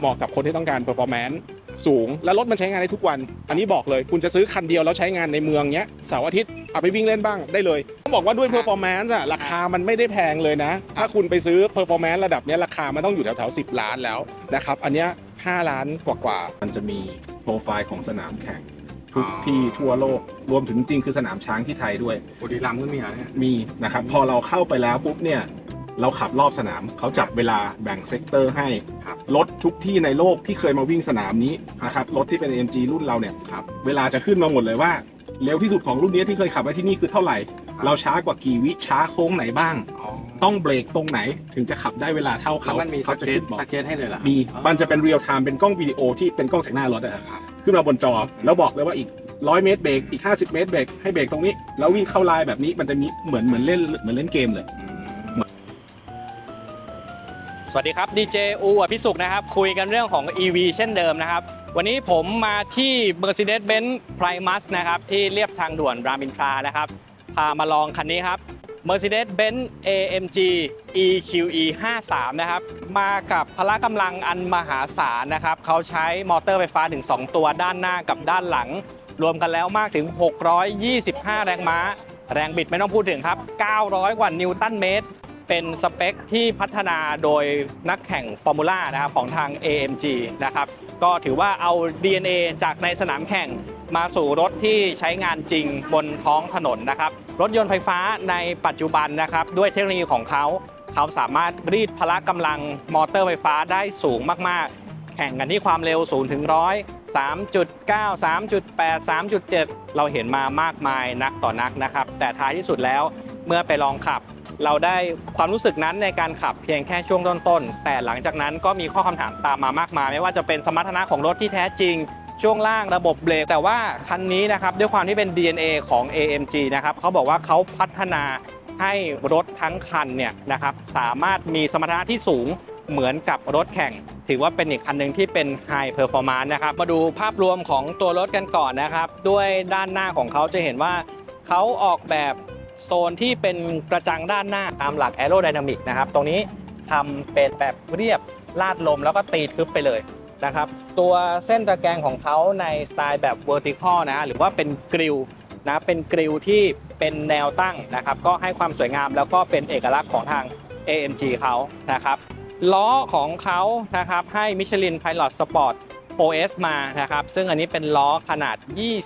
เหมาะกับคนที่ต้องการ performance สูง และรถมันใช้งานได้ทุกวัน อันนี้บอกเลย คุณจะซื้อคันเดียวแล้วใช้งานในเมืองเนี้ยเสาร์อาทิตย์เอาไปวิ่งเล่นบ้างได้เลยต้องบอกว่าด้วย performance อะราคามันไม่ได้แพงเลยนะ ถ้าคุณไปซื้อ performance ระดับเนี้ยราคามันต้องอยู่แถวๆ10 ล้านแล้วนะครับ อันเนี้ย5ล้านกว่าๆมันจะมีโปรไฟล์ของสนามแข่ง ทุกอ๋อที่ทั่วโลกรวมถึงจริงคือสนามช้างที่ไทยด้วย บุรีรัมย์ก็มีเหรอเนี่ย มีนะครับพอเราเข้าไปแล้วปุ๊บเนี่ย เราขับรอบสนามเขาจับเวลาแบ่งเซกเตอร์ให้ครับรถทุกที่ในโลกที่เคยมาวิ่งสนามนี้นะครับรถที่เป็น AMG รุ่นเราเนี่ยครับเวลาจะขึ้นมาหมดเลยว่าเร็วที่สุดของรุ่นนี้ที่เคยขับไว้ที่นี่คือเท่าไหร่ครับเราช้ากว่ากี่วิช้าโค้งไหนบ้างอ๋อต้องเบรกตรงไหนถึงจะขับได้เวลาเท่าแล้เขาวมันมีสเขาจะเก็ตขึ้นบอกสเก็ตให้เลยเหรอมีอ๋อมันจะเป็นเรียลไทม์เป็นกล้องวิดีโอที่เป็นกล้องจากหน้ารถอะครับขึ้นมาบนจอแล้วบอกเลยว่าอีก100เมตรเบรกอีก 50 เมตรเบรกให้เบรกตรงนี้ แล้ววิ่งเข้าไลน์แบบนี้มันจะมีเหมือนเหมือนเล่นเหมือนเล่นเกมเลยอืมส วัสดีครับดีเจอูอภิสุขนะครับ คุยกันเรื่องของ EV เช่นเดิมนะครับ วันนี้ผมมาที่ Mercedes-Benz Primus นะครับ ที่เรียบทางด่วนรามินทรานะครับ พามาลองคันนี้ครับ Mercedes-Benz AMG EQE 53นะครับ มากับพละกำลังอันมหาศาลนะครับ เขาใช้มอเตอร์ไฟฟ้าถึง 2 ตัวด้านหน้ากับด้านหลัง รวมกันแล้วมากถึง 625 แรงม้า แรงบิดไม่ต้องพูดถึงครับ 900 กว่านิวตันเมตร เป็นสเปคที่พัฒนาโดยนักแข่งฟอร์มูล่านะครับของทาง AMG นะครับก็ถือว่าเอา DNA จากในสนามแข่งมาสู่รถที่ใช้งานจริงบนท้องถนนนะครับ รถยนต์ไฟฟ้าในปัจจุบันนะครับ ด้วยเทคโนโลยีของเขาเขาสามารถรีดพละกำลังมอเตอร์ไฟฟ้าได้สูงมาก ๆ แข่งกันที่ความเร็ว0ถึง100 3.9 3.8 3.7 เราเห็นมามากมายนักต่อนักนะครับ แต่ท้ายที่สุดแล้วเมื่อไปลองขับ เราได้ความรู้สึกนั้นในการขับเพียงแค่ช่วงต้นๆ แต่หลังจากนั้นก็มีข้อคำถามตามมามากมาย ไม่ว่าจะเป็นสมรรถนะของรถที่แท้จริง ช่วงล่างระบบเบรกแต่ว่าคันนี้นะครับด้วยความที่เป็น DNA ของ AMG นะครับเขาบอกว่าเขาพัฒนาให้รถทั้งคันเนี่ยนะครับสามารถมีสมรรถนะที่สูงเหมือนกับรถแข่ง ถือว่าเป็นอีกคันหนึ่งที่เป็น High Performance นะครับ มาดูภาพรวมของตัวรถกันก่อนนะครับ ด้วยด้านหน้าของเขาจะเห็นว่าเขาออกแบบ โซนที่เป็นกระจังด้านหน้าตามหลัก Aerodynamic นะครับ ตรงนี้ทำเป็นแบบเรียบลาดลมแล้วก็ตีทึบไปเลยนะครับ ตัวเส้นตะแกรงของเขาในสไตล์แบบ vertical นะฮะหรือว่าเป็นกริลนะเป็นกริลที่เป็นแนวตั้งนะครับ ก็ให้ความสวยงามแล้วก็เป็นเอกลักษณ์ของทาง AMG เขานะครับล้อของเขานะครับให้ Michelin Pilot Sport 4S มานะครับ ซึ่งอันนี้เป็นล้อขนาด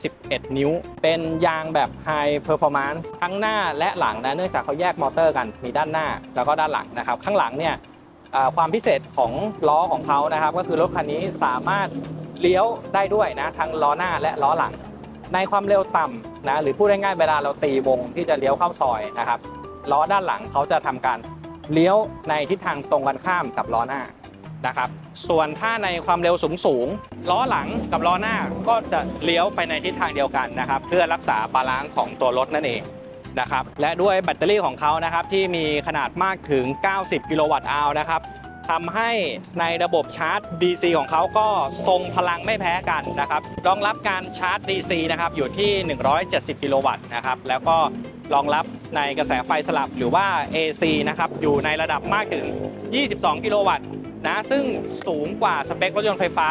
21 นิ้ว เป็นยางแบบ High Performance ทั้งหน้าและหลังนะ เนื่องจากเขาแยกมอเตอร์กัน มีด้านหน้าแล้วก็ด้านหลังนะครับ ข้างหลังเนี่ยความพิเศษของล้อของเขานะครับ ก็คือรถคันนี้สามารถเลี้ยวได้ด้วยนะ ทั้งล้อหน้าและล้อหลัง ในความเร็วต่ำนะ หรือพูดง่ายๆ เวลาเราตีวงที่จะเลี้ยวเข้าซอยนะครับ ล้อด้านหลังเขาจะทำการเลี้ยวในทิศทางตรงกันข้ามกับล้อหน้า นะครับ ส่วนถ้าในความเร็วสูงสูงล้อหลังกับล้อหน้าก็จะเลี้ยวไปในทิศทางเดียวกันนะครับ เพื่อรักษาบาลานซ์ของตัวรถนั่นเองนะครับ และด้วยแบตเตอรี่ของเขานะครับที่มีขนาดมากถึง 90 กิโลวัตต์อาวนะครับทำให้ในระบบชาร์จ DC ของเขาก็ทรงพลังไม่แพ้กันนะครับ รองรับการชาร์จ DC นะครับอยู่ที่ 170 กิโลวัตต์นะครับ แล้วก็รองรับในกระแสไฟสลับหรือว่า AC นะครับ อยู่ในระดับมากถึง 22 กิโลวัตต์ นะซึ่งสูงกว่าสเปครถยนต์ไฟฟ้า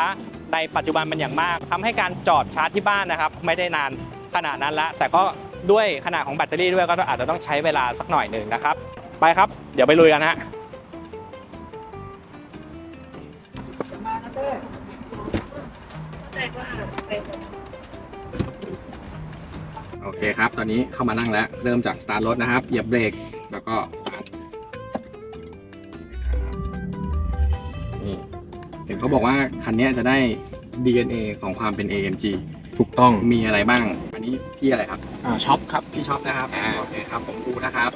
ในปัจจุบันเป็นอย่างมากทำให้การจอดชาร์จที่บ้านนะครับ ไม่ได้นานขนาดนั้นละ แต่ก็ด้วยขนาดของแบตเตอรี่ด้วยก็อาจจะต้องใช้เวลาสักหน่อยหนึ่งนะครับ ไปครับ เดี๋ยวไปลุยกันฮะโอเคครับ ตอนนี้เข้ามานั่งแล้ว เริ่มจากสตาร์ทรถนะครับ เหยียบเบรก แล้วก็ส เห็นเขาบอกว่าคันนี้จะได้ DNA ของความเป็น AMG ถูกต้องมีอะไรบ้าง อันนี้พี่อะไรครับอ่าช็อปครับพี่ช็อปนะครับอ่าโอเคครับผมปูนะครับ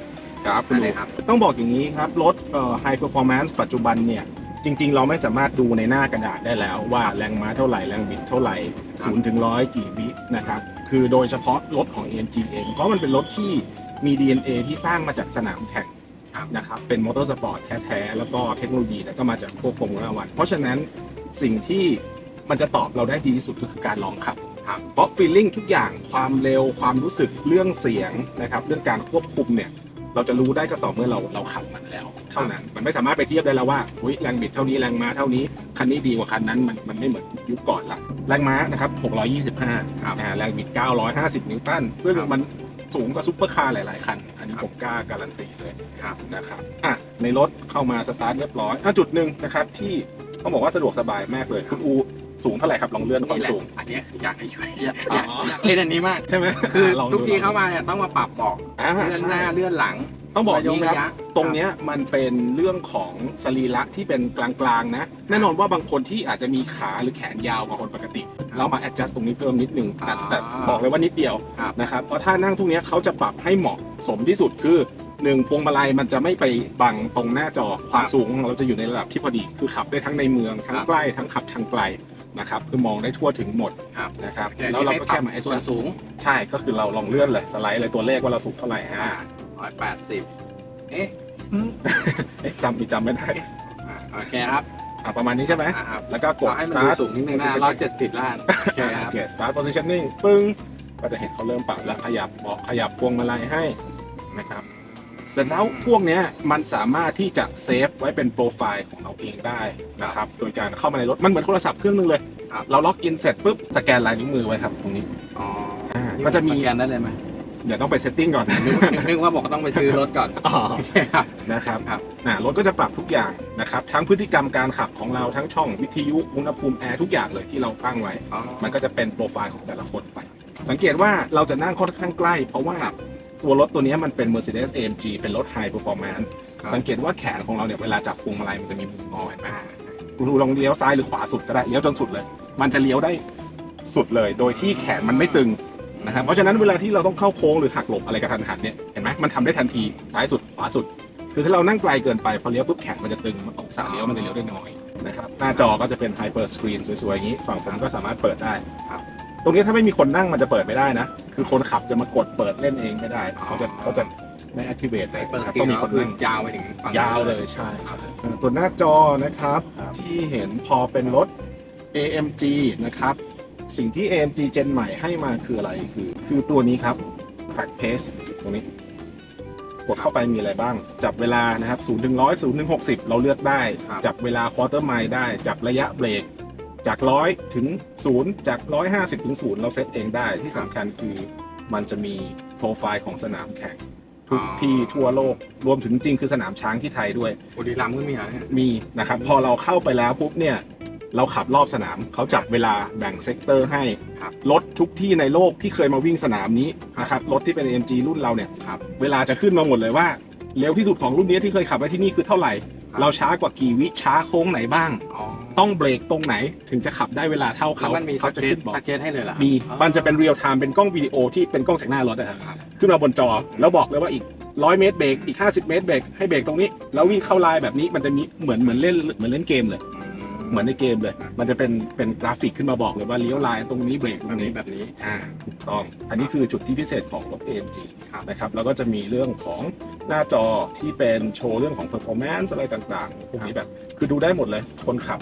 ครับคุณได้ลุงครับ ต้องบอกอย่างนี้ครับ รถเอ่อ high performance ปัจจุบันเนี่ยจริง ๆ เราไม่สามารถดูในหน้ากระดาษได้แล้วว่าแรงม้าเท่าไหร่แรงบิดเท่าไหร่ครับ0ถึง100กี่วินะครับ คือโดยเฉพาะรถของ AMG เองเพราะมันเป็นรถที่มี DNA ที่สร้างมาจากสนามแข่งครับ นะครับเป็นมอเตอร์สปอร์ตแท้ๆแล้วก็เทคโนโลยีแต่ก็มาจากพวกฟอร์มูล่าวันเพราะฉะนั้นสิ่งที่มันจะตอบเราได้ดีที่สุดก็คือการลองขับครับเพราะฟีลลิ่งทุกอย่างความเร็วความรู้สึกเรื่องเสียงนะครับเรื่องการควบคุมเนี่ย เราจะรู้ได้ก็ต่อเมื่อเราเราขับมันแล้ว เท่านั้นมันไม่สามารถไปเทียบได้แล้วว่าอุ๊ยแรงบิดเท่านี้แรงม้าเท่านี้คันนี้ดีกว่าคันนั้นมันมันไม่เหมือนยุคก่อนละแรงม้านะครับ 625ครับอ่าแรงบิด 950 นิวตันซึ่งครับมันสูงกว่าซุปเปอร์คาร์หลาย ๆ คัน อันนี้ผมกล้าการันตีเลยครับนะครับอะในรถเข้ามาสตาร์ทเรียบร้อยอะจุดหนึ่งนะครับที่ต้องบอกว่าสะดวกสบายมากเลย คุณอู สูงเท่าไหร่ครับลองเลื่อนควานี่มแหละสูง อันเนี้ยคืออยากให้ช่วยอยากอ๋ออยากอยากเล่นอันนี้มาก ใช่ไหมคือลองดูทุกทีเข้ามาเนี่ยต้องมาปรับเบอกอ่าเลื่อนหน้าใช่เลื่อนหลังต้องบอกระยงนี้ครับระยะตรงเนี้ยมันเป็นเรื่องของสรีระที่เป็นกลางๆนะ แน่นอนว่าบางคนที่อาจจะมีขาหรือแขนยาวกว่าคนปกติ เรามา adjust ตรงนี้เพิ่มนิดนึงแต่อ่าแต่บอกเลยว่านิดเดียว ครับ นะครับเพราะท่านั่งพวกเนี้ยเขาจะปรับให้เหมาะสมที่สุดคือ หนึ่งพวงมาลัยมันจะไม่ไปบังตรงหน้าจอความสูงของเราจะอยู่ในระดับที่พอดี คือขับได้ทั้งในเมืองทั้งครับใกล้ทั้งขับทางไกลนะครับคือมองได้ทั่วถึงหมดครับนะครับแต่แล้วเราก็แค่มาส่วน adjust สูง ใช่ก็คือเราลองเลื่อนเลยสไลด์เลยตัวเลขว่าเราสูงเท่าไหร่อ่าร้อยแปดสิบเอ๊ะเอ๊ะจำมีจำไม่ได้อ่าโอเคครับอะประมาณนี้ใช่ไหมอ่าครับแล้วก็กดเราให้มันดู start สูงนิดนึงนะร้อยเจ็ดสิบล้านโอเคคโอรับเค start positioning ปึ้งก็จะเห็นเขาเริ่มปรับแล้วขยับเบาะขยับพวงมาลัยให้นะครับ เสร็จแล้วพวกเนี้ยมันสามารถที่จะเซฟไว้เป็นโปรไฟล์ของเราเองได้นะครับ โดยการเข้ามาในรถ มันเหมือนโทรศัพท์เครื่องนึงเลยครับเราล็อกอินเสร็จปุ๊บสแกนลายนิ้วมือไว้ครับตรงนี้อ๋ออ่าก็จะมีสแกนได้เลยไหมเดี๋ยวต้องไปเซตติ้งก่อนนึกนึกว่าบอกต้องไปซื้อรถก่อนอ๋อโอเคครับนะครับครับอ่ารถก็จะปรับทุกอย่างนะครับ ทั้งพฤติกรรมการขับของเราทั้งช่องวิทยุอุณหภูมิแอร์ทุกอย่างเลยที่เราตั้งไว้อ๋อมันก็จะเป็นโปรไฟล์ของแต่ละคนไป สังเกตว่าเราจะนั่งค่อนข้างใกล้ เพราะว่า ตัวรถตัวนี้มันเป็น Mercedes AMG เป็นรถ High Performance ครับสังเกตว่าแขนของเราเนี่ยเวลาจับพวงมาลัยมันจะมีมุมงอเห็นไหมคุณดูลองเลี้ยวซ้ายหรือขวาสุดก็ได้เลี้ยวจนสุดเลย มันจะเลี้ยวได้สุดเลย โดยที่แขนมันไม่ตึงนะครับเพราะฉะนั้นเวลาที่เราต้องเข้าโค้งหรือหักหลบอะไรกระทันหันเนี่ยเห็นไหมมันทำได้ทันทีซ้ายสุดขวาสุด คือถ้าเรานั่งไกลเกินไปพอเลี้ยวปุ๊บแขนมันจะตึงมันองศาเลี้ยวมันจะเลี้ยวได้น้อยนะครับหน้าจอก็จะเป็นไฮเปอร์สกรีนสวยๆอย่างนี้ ฝั่งผมก็สามารถเปิดได้ครับ ตรงนี้ถ้าไม่มีคนนั่งมันจะเปิดไม่ได้นะ คือคนขับจะมากดเปิดเล่นเองไม่ได้ เขาจะเขาจะไม่ activate เลยเปิดนะคสรับกรีต้อนงมีก็คนคือนั่งยาวไปถึงฝั่งยาวเลยใช่ใช่เอ่อตัวหน้าจอนะครับ ที่เห็นพอเป็นรถ AMG นะครับ สิ่งที่ AMG Gen ใหม่ให้มาคืออะไรคือ คือตัวนี้ครับ track pace ตรงนี้ กดเข้าไปมีอะไรบ้าง จับเวลานะครับ0ถึง100 0ถึง60 เราเลือกได้ครับจับเวลา quarter mile ได้ จับระยะเบรก จาก100ถึง0จาก150ถึง0เราเซตเองได้ที่สำคัญคือมันจะมีโปรไฟล์ของสนามแข่งทุกที่ทั่วโลกรวมถึงจริงคือสนามช้างที่ไทยด้วยบุรีรัมย์ก็มีเหรอเนี่ยมีนะครับ พอเราเข้าไปแล้วปุ๊บเนี่ย เราขับรอบสนามเขาจับเวลาแบ่งเซกเตอร์ให้ครับรถทุกที่ในโลกที่เคยมาวิ่งสนามนี้นะครับรถที่เป็น AMG รุ่นเราเนี่ยครับเวลาจะขึ้นมาหมดเลยว่าเร็วที่สุดของรุ่นนี้ที่เคยขับไว้ที่นี่คือเท่าไหร่ครับเราช้ากว่ากี่วิช้าโค้งไหนบ้างอ๋อ ต้องเบรกตรงไหนถึงจะขับได้เวลาเท่าแล้วเขามันมีเขาสักจะเจขึ้ตนบอกสักเจตให้เลยเหรอมีอ๋อมันจะเป็นเรียลไทม์เป็นกล้องวิดีโอที่เป็นกล้องจากหน้ารถนะครับครับขึ้นมาบนจอแล้วบอกเลยว่าอีก100เมตรเบรกอีก 50 เมตรเบรกให้เบรกตรงนี้ แล้ววิ่งเข้าไลน์แบบนี้มันจะมีเหมือนเหมือนเล่นเหมือนเล่นเกมเลยอื เหมือนในเกมเลย มันจะเป็นเป็นกราฟิกขึ้นมาบอกเลยว่าเลี้ยวไลน์ตรงนี้เบรกตแบรงบนี้นี้แบบนี้ อ่าถูกต้อง อันนี้คือจุดที่พิเศษของรถ AMG ครับ นะครับ แล้วก็จะมีเรื่องของหน้าจอที่เป็นโชว์เรื่องของ performance อะไรต่างๆ พวกนี้แบบ คือดูได้หมดเลย คนขับ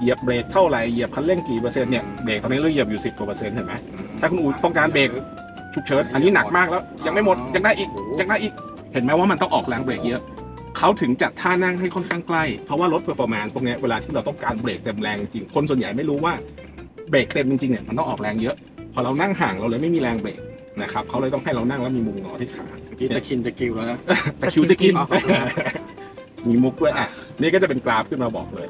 เหยียบเบรกเท่าไหร่ เหยียบคันเร่งกี่เปอร์เซ็นต์เนี่ย เบรกตอนนี้เราเหยียบอยู่10กว่าเปอร์เซ็นต์เห็นไหมอืมถ้าคุณอู๋ต้องการเบรก ฉุกเฉินอันนี้หนักมากแล้ว ยังไม่หมดอ๋อยังได้อีกโอ้โหยังได้อีก เห็นไหมว่ามันต้องออกแรงเบรกเยอะ เขาถึงจัดท่านั่งให้ค่อนข้างใกล้ เพราะว่ารถ performance พวกเนี้ยเวลาที่เราต้องการเบรกเต็มแรงจริง คนส่วนใหญ่ไม่รู้ว่าเบรกเต็มจริงๆเนี่ยมันต้องออกแรงเยอะ พอเรานั่งห่างเราเลยไม่มีแรงเบรกนะครับเขาเลยต้องให้เรานั่งแล้วมีมุมงอที่ขาเมื่อกี้ตะคินตะกิวแล้วนะแต่คิวจะกินอ๋อมีมุกด้วยอะนี่ก็จะเป็นกราฟขึ้นมาบอกเลย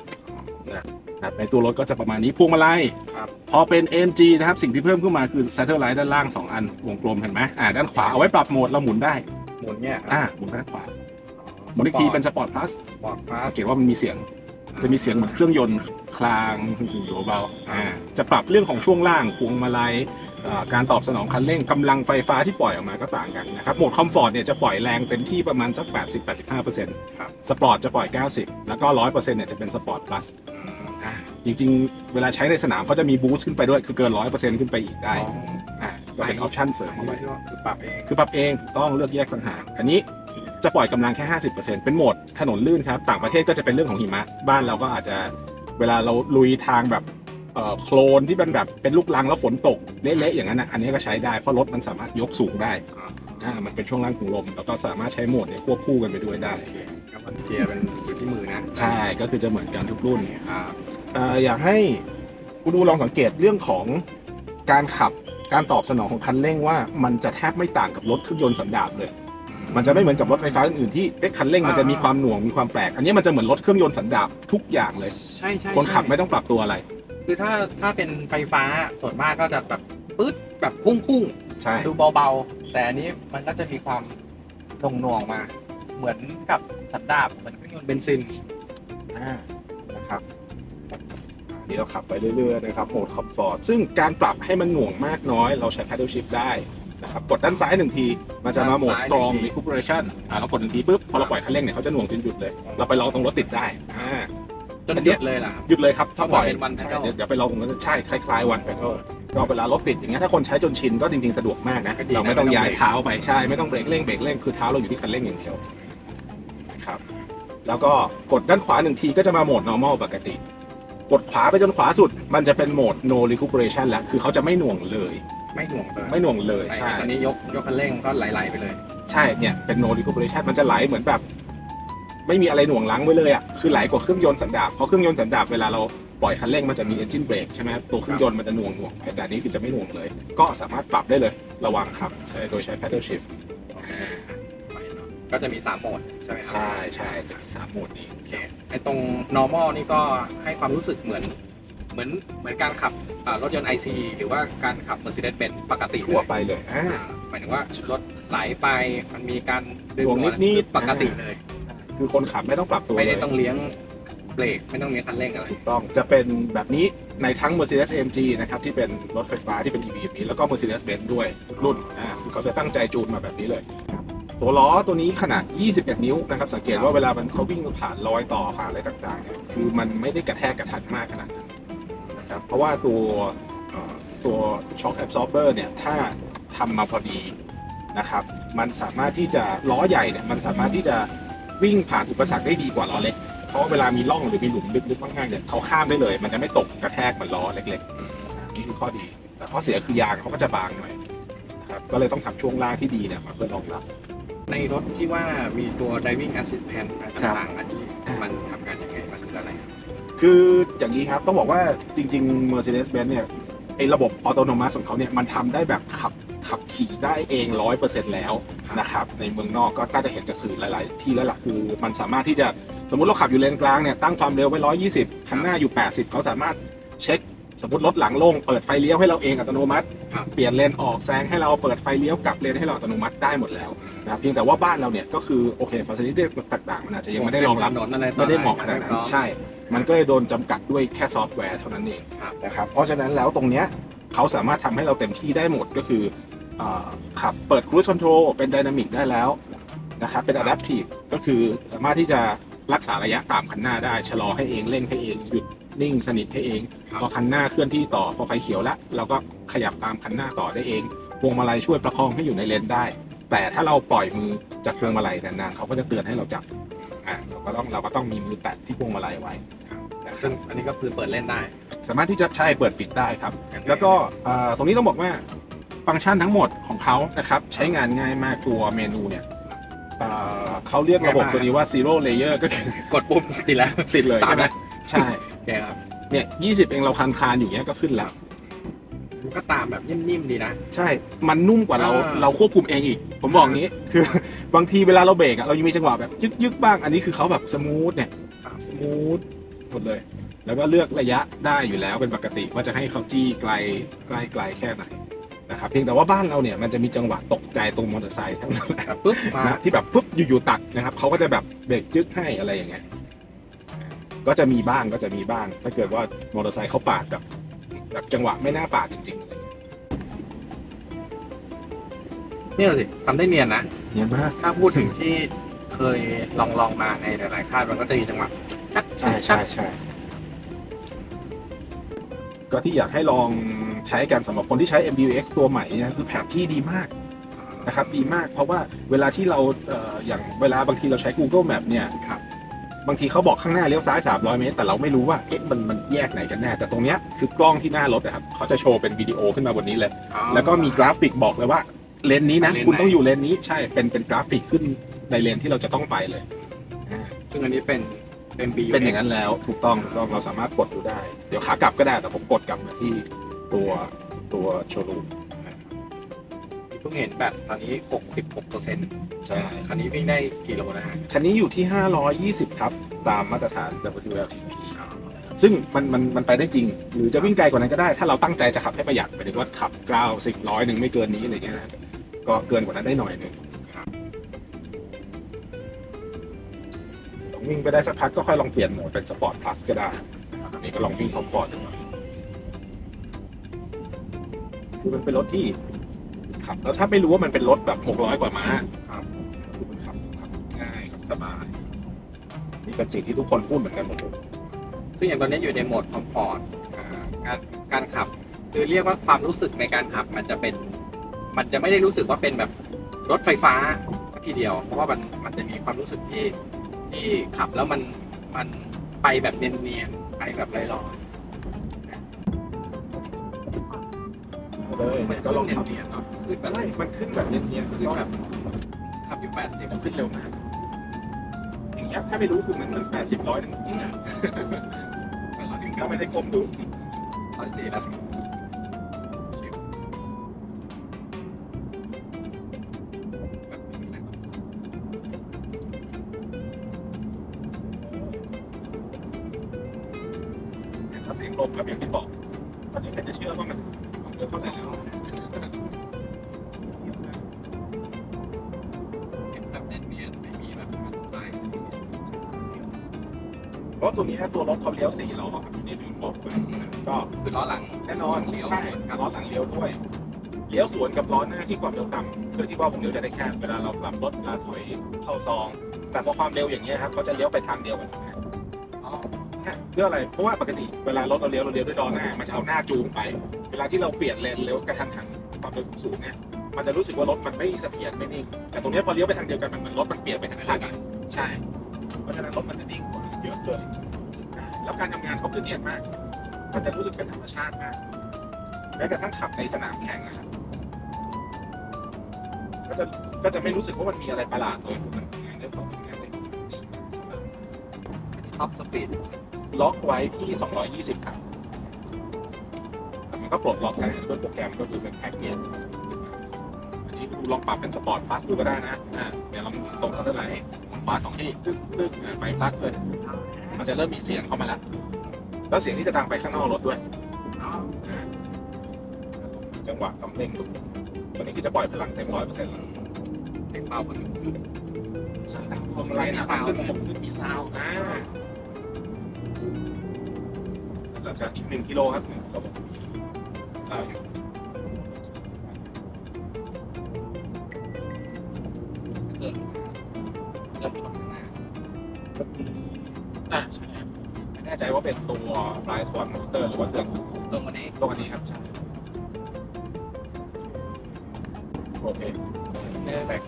นะครับในตัวรถก็จะประมาณนี้พวงมาลัยครับพอเป็น AMG นะครับ สิ่งที่เพิ่มขึ้นมาคือ satellite ด้านล่าง 2 อันวงกลมเห็นไหมอ่าด้านขวาเอาไว้ปรับโหมดเราหมุนได้หมุนเนี่ยอ่าหมุนไปด้านขวา หมุนอีกทีเป็น Sport Plus ปอดพาสสังเกตว่ามันมีเสียง จะมีเสียงเหมือนเครื่องยนต์คลางอยู่เบาๆอ่าจะปรับเรื่องของช่วงล่างพวงมาลัยอ่าการตอบสนองคันเร่งกำลังไฟฟ้าที่ปล่อยออกมาก็ต่างกันนะครับ โหมดคอมฟอร์ตเนี่ยจะปล่อยแรงเต็มที่ประมาณสัก 80-85%ครับสปอร์ตจะปล่อย 90 แล้วก็ 100%เนี่ยจะเป็นสปอร์ต plus อืมอ่าจริงๆ เวลาใช้ในสนามเขาจะมีบูสต์ขึ้นไปด้วย คือเกิน100%ขึ้นไปอีกได้อ๋ออ่าก็เป็นออปชั่นเสริมอันเข้านี้ไปก็คือปรับเอง คือปรับเองถูกต้องเลือกแยกต่างหากอันนี้ จะปล่อยกำลังแค่ 50%เป็นโหมดถนนลื่นครับ ต่างประเทศก็จะเป็นเรื่องของหิมะ บ้านเราก็อาจจะเวลาเราลุยทางแบบเอ่อโคลนที่เป็นแบบเป็นลูกลังแล้วฝนตกเละๆอย่างนั้นนะอันนี้ก็ใช้ได้เพราะรถมันสามารถยกสูงได้อ๋ออ่ามันเป็นช่วงล่างถุงลม แล้วก็สามารถใช้โหมดเนี่ยควบคู่กันไปด้วยได้โอเคครับมันเกียร์เป็นอยู่ที่มือนะใช่ก็คือจะเหมือนกันทุกรุ่นครับอ่าอยากให้คุณดูลองสังเกตเรื่องของการขับการตอบสนองของคันเร่งว่ามันจะแทบไม่ต่างกับรถเครื่องยนต์สันดาปเลย มันจะไม่เหมือนกับรถไฟฟ้าอื่นๆที่เอ๊ะคันเร่งมันจะมีความหน่วงมีความแปลก อันนี้มันจะเหมือนรถเครื่องยนต์สันดาปทุกอย่างเลย ใช่ใช่คนขับใช่ไม่ต้องปรับตัวอะไร คือถ้าถ้าเป็นไฟฟ้าส่วนมากก็จะแบบปึ๊ดแบบพุ่งพุ่งใช่ๆดูเบาๆ แต่อันนี้มันก็จะมีความหน่วงหน่วงๆมา เหมือนกับสันดาปเหมือนเครื่องยนต์เบนซินอ่านะครับอันนี้เราขับไปเรื่อยๆนะครับโหมดคอมฟอร์ตซึ่งการปรับให้มันหน่วงมากน้อย เราใช้ paddle shift ได้ นะครับกดด้านซ้ายหนึ่งที มันจะมาโหมดด้านซ้าย strong หนึ่งที recuperation อ่าเรากดหนึ่งทีปุ๊บพอเราปล่อยคันเร่งเนี่ยเขาจะหน่วงจนหยุดเลย เราไปลองตรงรถติดได้อ่าจนหยุดเลยล่ะครับหยุดเลยครับถ้าปล่อยเป็น one ใช่ pedal เดี๋ยวเดี๋ยวไปลองตรงนั้นใช่คล้ายๆ one pedal ก็เวลารถติดอย่างเงี้ยถ้าคนใช้จนชินก็จริงๆสะดวกมากนะก็ดีนะเราไม่ต้องไม่ต้องย้ายเบรกเท้าไปใช่ไม่ต้องเบรกเร่งเบรกเร่งคือเท้าเราอยู่ที่คันเร่งอย่างเดียวนะครับแล้วก็กดด้านขวาหนึ่งทีก็จะมาโหมด normal ปกติ กดขวาไปจนขวาสุด มันจะเป็นโหมด no recuperation แล้ว คือเขาจะไม่หน่วงเลย ไม่หน่วงเลยไม่หน่วงเลยใช่ตอนนี้ยกยกคันเร่งก็ไหลๆไปเลย ใช่เนี่ยเป็น no recuperation มันจะไหลเหมือนแบบ ไม่มีอะไรหน่วงล้างไว้เลยอะคือไหลกว่าเครื่องยนต์สันดาปเพราะเครื่องยนต์สันดาปเวลาเราปล่อยคันเร่งมันจะมี engine brake ใช่ไหมครับตัวเครื่องยนต์มันจะหน่วงหน่วงไปแต่อันนี้คือจะไม่หน่วงเลย ก็สามารถปรับได้เลยระวังครับใช้โดยใช้ paddle shift อ่า ก็จะมีสามโหมดใช่ไหมครัใช่ใช่จะมีสามโหมดนี้ โอเคไอ้ตรง normal นี่ก็ให้ความรู้สึกเหมือน เหมือนเหมือนการขับอ่ารถยนต์ ICE หรือว่าการขับ Mercedes-Benz ปกติเลทั่วยไปเลยอ่า อ่าหมายถึงว่ารถไหลไปมันมีการดึงหน่วงหัวนิดๆปกติเลย คือคนขับไม่ต้องปรับตัวไม่เลได้ยต้องเลี้ยงเบรกไม่ต้องเลี้ยงคันเร่งอะไร ถูกต้องจะเป็นแบบนี้ในทั้ง Mercedes AMG นะครับที่เป็นรถไฟฟ้าที่เป็น EV แบบนี้แล้วก็ Mercedes-Benz ด้วยทุกรุ่นอ่าเขาจะตั้งใจจูนมาแบบนี้เลยครับ ตัวล้อตัวนี้ขนาด 21 นิ้วนะครับ สังเกตว่าเวลามันเขาวิ่งผ่านรอยต่อผ่านอะไรต่างๆเนี่ยคือมันไม่ได้กระแทกกระทันมากขนาดนั้นนะครับเพราะว่าตัวเอ่อตัว shock absorber เนี่ยถ้าทำมาพอดีนะครับ มันสามารถที่จะล้อใหญ่เนี่ยมันสามารถที่จะวิ่งผ่านอุปสรรคได้ดีกว่าล้อเล็ก เพราะว่าเวลามีร่องหรือมีหลุมลึกๆมากๆเนี่ยเขาข้ามได้เลย มันจะไม่ตกกระแทกเหมือนล้อเล็กๆนี่คือข้อดี แต่ข้อเสียคือยางเขาก็จะบางหน่อยนะครับก็เลยต้องทำช่วงล่างที่ดีเนี่ยมาเพื่อรองรับ ในรถที่ว่ามีตัว driving assistant อะไรครับต่างๆอันนี้มันทำงานยังไง มันคืออะไร คืออย่างนี้ครับต้องบอกว่าจริง ๆ Mercedes-Benz เนี่ยไอ้ระบบออโตโนมัสของเขาเนี่ยมันทำได้แบบขับขับขี่ได้เองร้อยเปอร์เซ็นต์แล้วนะครับในเมืองนอกก็น่าจะเห็นจากสื่อหลาย ๆ ที่แล้วล่ะคือมันสามารถที่จะสมมติเราขับอยู่เลนกลางเนี่ยตั้งความเร็วไว้ร้อยยี่สิบคันหน้าอยู่80เขาสามารถเช็คสมมติรถหลังโล่งเปิดไฟเลี้ยวให้เราเองอัตโนมัติครับเปลี่ยนเลนออกแซงให้เราเปิดไฟเลี้ยวกลับเลนให้เราอัตโนมัติได้หมดแล้ว นะครับเพียงแต่ว่าบ้านเราเนี่ยก็คือโอเคฟ a ซิลิตี้ต่างๆมันอาจจะยังไม่ได้รองรับถนนอะไรต่อไม่ได้เหมาะขนาดอะไรนั้นใช่ มันก็เลยโดนจำกัดด้วยแค่ซอฟต์แวร์เท่านั้นเองครับนะครับเพราะฉะนั้นแล้วตรงเนี้ยเขาสามารถทำให้เราเต็มที่ได้หมดก็คืออาขับเปิด cruise control เป็นดินามิกได้แล้วนะครับเป็น adaptive ก็คือสามารถที่จะรักษาระยะตามคันหน้าได้ชะลอให้เองเร่งให้เองหยุดนิ่งสนิทให้เองครับพอคันหน้าเคลื่อนที่ต่อพอไฟเขียวแล้วเราก็ขยับตามคันหน้าต่อได้เองพวงมาลัยช่วยประคองให้อยู่ในเลนได้ แต่ถ้าเราปล่อยมือจากพวงมาลัยนานๆเขาก็จะเตือนให้เราจับอ่าเราก็ต้องเราก็ต้องมีมือแตะที่พวงมาลัยไว้นะครัซึ่บงอันนี้ก็คือเปิดเล่นได้ สามารถที่จะใช่เปิดปิดได้ครับยังไงแล้วก็อ่าตรงนี้ต้องบอกว่าฟังก์ชันทั้งหมดของเขานะครับใช้งานง่ายมากตัวเมนูเนี่ยอ่าเขาเรียกระบบตัวนี้ว่า zero layer ก็คือกดปุ่มติดแล้วติดเลยตามใช่ไหมนะใช่โอเคครับเนี่ย20เองเราคันคานๆอยู่เนี้ยก็ขึ้นแล้ว มันก็ตามแบบนิ่มๆดีนะ ใช่ มันนุ่มกว่าเราอ่า เราควบคุมเองอีก ผมบอกงี้ คือบางทีเวลาเราเบรกอะเรายังมีจังหวะแบบยึกยึกๆบ้าง อันนี้คือเขาแบบสมูทเนี่ยสมูทหมดเลย แล้วก็เลือกระยะได้อยู่แล้วเป็นปกติว่าจะให้เขาจี้ไกลใกล้ไกลแค่ไหนนะครับเพียงแต่ว่าบ้านเราเนี่ยมันจะมีจังหวะตกใจตรงมอเตอร์ไซค์ทั้งนั้นแหละ แบบปุ๊บมานะที่แบบปุ๊บอยู่ๆตัดนะครับเขาก็จะแบบเบรกยึกให้อะไรอย่างเงี้ยอ่าก็จะมีบ้างก็จะมีบ้าง ถ้าเกิดว่ามอเตอร์ไซค์เขาปาดแบบ แบบจังหวะไม่น่าปาดจริงๆอะไรอย่างเงี้ยเนี่ยสิทำได้เนียนนะเนียนมาก ถ้าพูดถึงที่เคยลองลองๆมาในหลายๆค่ายมันก็จะมีจังหวะชักใช่ใช่ใช่ก็ที่อยากให้ลองใช้กันสำหรับคนที่ใช้ MBUX ตัวใหม่เนี่ยคือแผนที่ดีมากนะครับ ดีมากเพราะว่าเวลาที่เราเอ่ออย่างเวลาบางทีเราใช้ Google Map เนี่ย ครับ บางทีเขาบอกข้างหน้าเลี้ยวซ้าย 300 เมตร แต่เราไม่รู้ว่าเอ๊ะมันมันแยกไหนกันแน่แต่ตรงเนี้ยคือกล้องที่หน้ารถนะครับเขาจะโชว์เป็นวิดีโอขึ้นมาบนนี้เลย แล้วก็มีกราฟิกบอกเลยว่าเลนนี้นะ เลนไหน คุณต้องอยู่เลนนี้ใช่เป็นเป็นกราฟิกขึ้นในเลนที่เราจะต้องไปเลยอ่าซึ่งอันนี้เป็นเป็นบีเป็นอย่างนั้นแล้วถูกต้องถูกต้องเราสามารถกดดูได้ เดี๋ยวขากลับก็ได้แต่ผมกดกลับมาที่ตัวตัวโชว์รูมเพิ่งเห็นแบตตอนนี้ 66เปอร์เซ็นต์ใช่คันนี้วิ่งได้กี่โลนะฮะคันนี้อยู่ที่ 520 ครับ ตามมาตรฐาน WLTP ซึ่งมันมันมันไปได้จริง หรือจะวิ่งไกลกว่านั้นก็ได้ ถ้าเราตั้งใจจะขับให้ประหยัดหมายถึงว่าขับกล้าวสิบร้อยหนึ่งไม่เกินนี้อะไรเงี้ยนะก็เกินกว่านั้นได้หน่อยหนึ่งวิ่งไปได้สักพักก็ค่อยลองเปลี่ยนโหมดเป็นสปอร์ตพลัสก็ได้นะครับอันนี้ก็ลองวิ่งคอมฟอร์ตดูหน่อยคือมันเป็นรถที่ ขับ แล้วถ้าไม่รู้ว่ามันเป็นรถแบบ600กว่าม้าครับคือมันขับขับง่ายขับสบายนี่เป็นสิ่งที่ทุกคนพูดเหมือนกันหมดเลยซึ่งอย่างตอนนี้อยู่ในโหมดคอมฟอร์ตการการขับ คือเรียกว่าความรู้สึกในการขับมันจะเป็น มันจะไม่ได้รู้สึกว่าเป็นแบบรถไฟฟ้าทีเดียว เพราะว่ามันมันจะมีความรู้สึกที่ที่ขับแล้วมันมันไปแบบเนียนๆไปแบบลอย เลยๆมันก็ลองขับเนียนๆเนาะคือแบบใช่มันขึ้นแบบเนียนๆคือก็แบบขับอยู่แปดสิบมันขึ้นเร็วมาก อย่างเงี้ยถ้าไม่รู้คือเหมือนมันแปดสิบร้อยจริงๆนะก็ไม่ได้ก้มดูร้อยสี่แล้วถ้าเสียงลมครับอย่างที่บอกตอนนี้ใครจะเชื่อว่ามันของ เดิมเข้าใจแล้วเห็นแบบเนียนๆไม่มีแบบมันไปเพราะตัวนี้ตัวรถเขาเลี้ยวสี่ล้อครับนี่ลืมบอกไปก็คือล้อหลังแน่นอนเลี้ยวใช่ล้อหลังเลี้ยวด้วยเลี้ยวสวนกับล้อหน้าที่ความเร็วต่ำเพื่อที่ว่าวงเลี้ยวจะได้แคบเวลาเรากลับรถเวลาถอยเข้าซอง แต่พอความเร็วอย่างเงี้ยครับเขาจะเลี้ยวไปทางเดียวกันนะอ๋อเพื่ออะไรเพราะว่าปกติเวลารถเราเลี้ยวเราเลี้ยวด้วยล้อหน้ามันจะเอาหน้าจูงไปเว ลาที่เราเปลี่ยนเลนเลี้ยวกระทันหันความเร็วสูงๆเนี่ยมันจะรู้สึกว่ารถมันไม่เสถียรไม่นิ่งแต่ตรงเนี้ยพอเลี้ยวไปทางเดียวกันมันเหมือนรถมันเปลี่ยนไปทางข้างกันใช่ เพราะฉะนั้นรถมันจะนิ่งกว่าเยอะเลยแล้วการทำงานเขาคือเนียนมาก มันจะรู้สึกเป็นธรรมชาติมากแม้กระทั่งขับในสนามแข่งนะครับก็จะก็จะไม่รู้สึกว่ามันมีอะไรประหลาดเลยคือมันทำงานได้พอทำงานได้ดีสบายท็อปสปีดล็อกไว้ที่ 220 ครับแต่ มันก็ปลดล็อกได้ด้วยโปรแกรมก็คือเป็นแพ็กเกจอันนี้ลองปรับเป็นสปอร์ตพลัสดูก็ได้นะอ่าเดี๋ยวลองตรงสักเท่าไหร่ขวาสองที่ตึ๊กตึ๊กอ่าไปพลัสเลยมันจะเริ่มมีเสียงเข้ามาแล้ว แล้วเสียงที่จะดังไปข้างนอกรถด้วยจังหวะลำเร่งดูตอนนี้คือจะปล่อยพลังเต็มร้อยเปอร์เซ็นต์แล้วเด็กเบากว่าหนึ่งพวงมาลัยนะขึ้นผมขึ้นมีซาวอ่าเราจะอีกหนึ่งกิโลครับหนึ่งกิโล ซาวอยู่เริ่มเริ่มชนข้างหน้าอ่าใช่ครับไม่แน่ใจว่าเป็นตัว Fly Spot Motor หรือว่าเครื่องลงวันนี้ตัวอันนี้ครับใช่โอเคแบก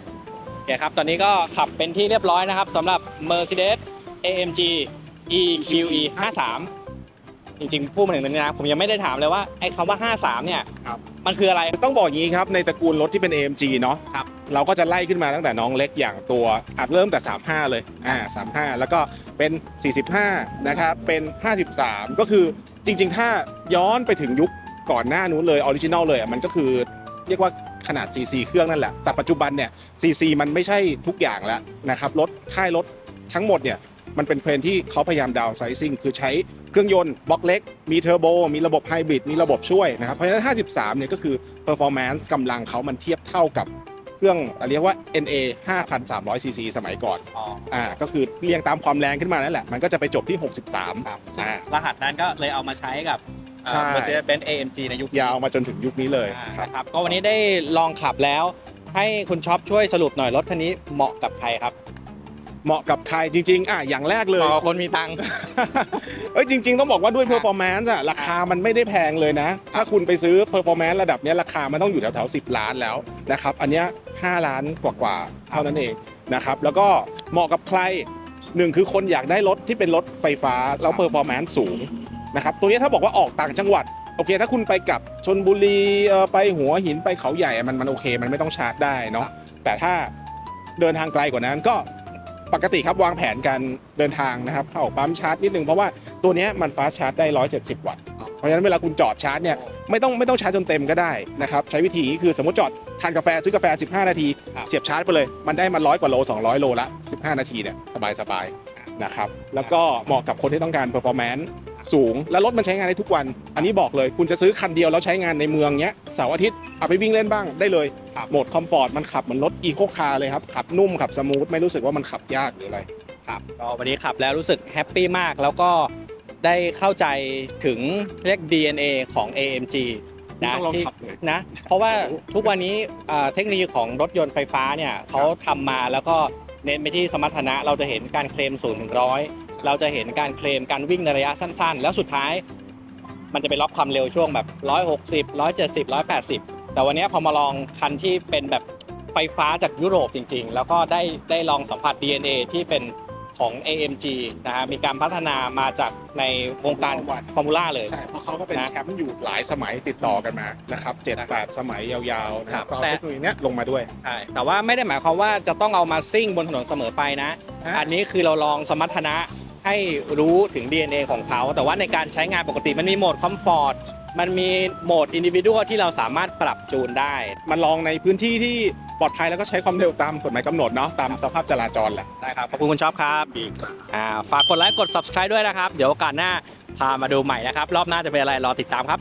โอเคครับ ตอนนี้ก็ขับเป็นที่เรียบร้อยนะครับสำหรับ Mercedes AMG EQE 53 จริงๆพูดมาถึงตรงนี้นะผมยังไม่ได้ถามเลยว่าไอ้คำว่า 53 เนี่ยครับ มันคืออะไร ต้องบอกอย่างนี้ครับ ในตระกูลรถที่เป็น AMG เนาะครับเราก็จะไล่ขึ้นมาตั้งแต่น้องเล็กอย่างตัวอาจเริ่มแต่ 35 เลยอ่า35 แล้วก็เป็น 45 นะครับ เป็น 53 ก็คือจริง ๆ ถ้าย้อนไปถึงยุคก่อนหน้านู้นเลยออริจินอลเลยอะมันก็คือเรียกว่าขนาด CC เครื่องนั่นแหละ แต่ปัจจุบันเนี่ย CC มันไม่ใช่ทุกอย่างแล้วนะครับรถค่ายรถทั้งหมดเนี่ย มันเป็นเทรนด์ที่เขาพยายามดาวไซซิ่งคือใช้เครื่องยนต์บล็อกเล็ก มีเทอร์โบ มีระบบไฮบริดมีระบบช่วยนะครับ เพราะฉะนั้น 53 เนี่ยก็คือ performance กำลังเขามันเทียบเท่ากับเครื่องเรียกว่า NA 5,300 cc สมัยก่อนอ๋ออ่าก็คือเรียงตามความแรงขึ้นมานั่นแหละ มันก็จะไปจบที่ 63ครับอ่ารหัสนั้นก็เลยเอามาใช้กับเอ่อใช่ Mercedes-Benz AMG ในยุคยาวมาจนถึงยุคนี้เลยอ่าครับนะครับก็วันนี้ได้ลองขับแล้วให้คุณช็อปช่วยสรุปหน่อยรถคันนี้เหมาะกับใครครับ เหมาะกับใครจริงๆอะอย่างแรกเลยเหมาะกับคนมีตังค์ เอ้ยจริง ๆ ต้องบอกว่าด้วย performance อะราคามันไม่ได้แพงเลยนะ ถ้าคุณไปซื้อ performance ระดับเนี้ยราคามันต้องอยู่แถวๆ10 ล้านแล้วนะครับ อันเนี้ย5ล้านกว่าๆเท่านั้นเองนะครับ แล้วก็เหมาะกับใครหนึ่งคือคนอยากได้รถที่เป็นรถไฟฟ้าแล้ว performance สูงนะครับ ตัวนี้ถ้าบอกว่าออกต่างจังหวัด โอเค ถ้าคุณไปกับชนบุรีเอ่อไปหัวหินไปเขาใหญ่อะมันมันโอเค มันไม่ต้องชาร์จได้เนาะแต่ถ้าเดินทางไกลกว่านั้นก็ ปกติครับวางแผนการเดินทางนะครับเข้าปั๊มชาร์จนิดนึงเพราะว่าตัวเนี้ยมันฟาสชาร์จได้ 170 วัตต์เพราะฉะนั้นเวลาคุณจอดชาร์จเนี่ยไม่ต้องไม่ต้องชาร์จจนเต็มก็ได้นะครับใช้วิธีนี้คือสมมติจอดทานกาแฟซื้อกาแฟ 15 นาที เสียบชาร์จไปเลย มันได้มาร้อยกว่าโล 200 โลละ 15 นาทีเนี่ยสบายสบาย นะครับแล้วก็เหมาะกับคนที่ต้องการ performance สูง และรถมันใช้งานได้ทุกวัน อันนี้บอกเลยคุณจะซื้อคันเดียวแล้วใช้งานในเมืองเนี้ยเสาร์อาทิตย์เอาไปวิ่งเล่นบ้างได้เลยโหมดคอมฟอร์ตมันขับเหมือนรถอีโคคาร์เลยครับขับนุ่มขับสมูทไม่รู้สึกว่ามันขับยากหรืออะไรครับก็วันนี้ขับแล้วรู้สึกแฮปปี้มากแล้วก็ได้เข้าใจถึงเรียก DNA ของ AMG นะต้องลองที่ขับเลยนะเพราะว่าทุกวันนี้อ่าเทคโนโลยีของรถยนต์ไฟฟ้าเนี่ยเขาทำมาแล้วก็ เน้นไปที่สมรรถนะเราจะเห็นการเคลม0ูนย์ถึงร้อยเราจะเห็นการเคลมการวิ่งในระยะสั้นๆ แล้วสุดท้าย มันจะไปล็อกความเร็วช่วงแบบ 160 170 180 แต่วันนี้พอมาลองคันที่เป็นแบบไฟฟ้าจากยุโรปจริงๆ แล้วก็ได้ได้ลองสัมผัส DNA ที่เป็น ของ AMG นะฮะมีการพัฒนามาจากในวงการฟอร์มูล่าเลย ใช่เพราะเขาก็เป็นนะแชมป์อยู่หลายสมัยติดต่อกันมานะครับเจ็ดแปดสมัยยาวๆนะครับครับ ก็เอาแต่เทคโนโลยีเนี้ยลงมาด้วย ใช่แต่ว่าไม่ได้หมายความว่าจะต้องเอามาซิ่งบนถนนเสมอไปนะ อะ อันนี้คือเราลองสมรรถนะให้รู้ถึง DNA ของเขา แต่ว่าในการใช้งานปกติมันมีโหมดคอมฟอร์ต มันมีโหมดอินดิวิ a l ที่เราสามารถปรับจูนได้ มันลองในพื้นที่ที่ปลอดภัยแล้วก็ใช้ความเร็วตามกฎหมายกำหนดเนาะตามสภาพจราจรแหละได้ครับขอบคุณคุณชอบครับดีครับอ่าฝากกดไลค์กด subscribe ด้วยนะครับ เดี๋ยวโอกาสหน้าพามาดูใหม่นะครับ รอบหน้าจะเป็นอะไรรอติดตามครับ